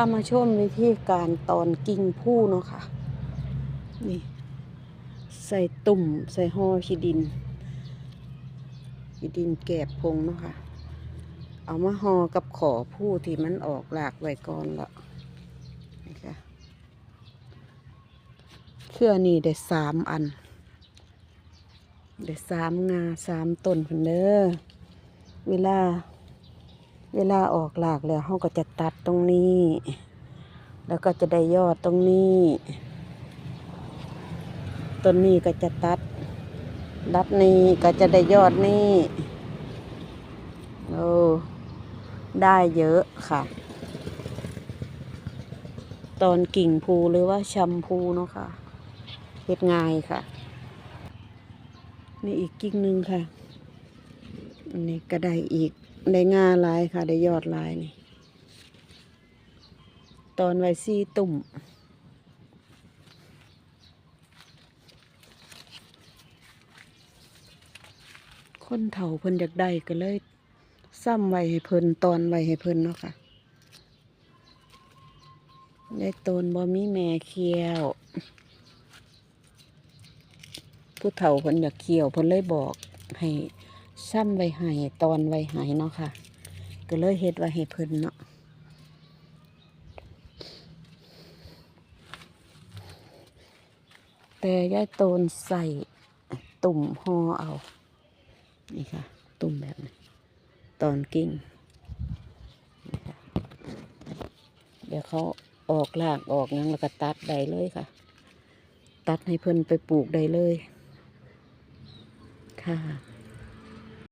ามาชมวิธีการตอนกิ่งผู้เนาะค่ะ นี่ ใส่ตุ่มใส่ห่อขี้ดินขี้ดินแกบพงเนาะค่ะ เอามาห่อกับขอผู้ที่มันออกหลากไว้ก่อนละนี่ค่ะเครือนี่ได้สามอัน ได้สามงาสามต้นพุ่นเด้อเวลา เวลาออกหลากแล้วเขาก็จะตัดตรงนี้ แล้วก็จะได้ยอดตรงนี้ต้นนี้ก็จะตัดรัดนี้ก็จะได้ยอดนี่โอ้ได้เยอะค่ะ ตอนกิ่งพูหรือว่าชำพูเนาะค่ะเฮ็ดง่ายค่ะ นี่อีกกิ่งหนึ่งค่ะนนี้ก็ได้อีก ได้งาลายค่ะ ได้ยอดลายนี่ ตอนไว้ซี่ตุ่มคนเฒ่าเพิ่นอยากได้ก็เลย ซ้ำไว้ให้เพิ่นตอนไว้ให้เพิ่นเนาะค่ะได้ตนบ่มีแม่เคี้ยว ผู้เฒ่าเพิ่นอยากเคี้ยวเพิ่นเลยบอกให้ ซ้ำไว้ให้ตอนไว้ให้เนาะค่ะ ก็เลยเฮ็ดไว้ให้เพิ่นเนาะแต่ยายโตนใส่ตุ่มห่อเอา นี่ค่ะ ตุ่มแบบนี้ตอนกิ่งนี่ค่ะเดี๋ยวเขาออกลากออกงั้นแล้วก็ตัดได้เลยค่ะ ตัดให้เพิ่นไปปลูกได้เลย ค่ะ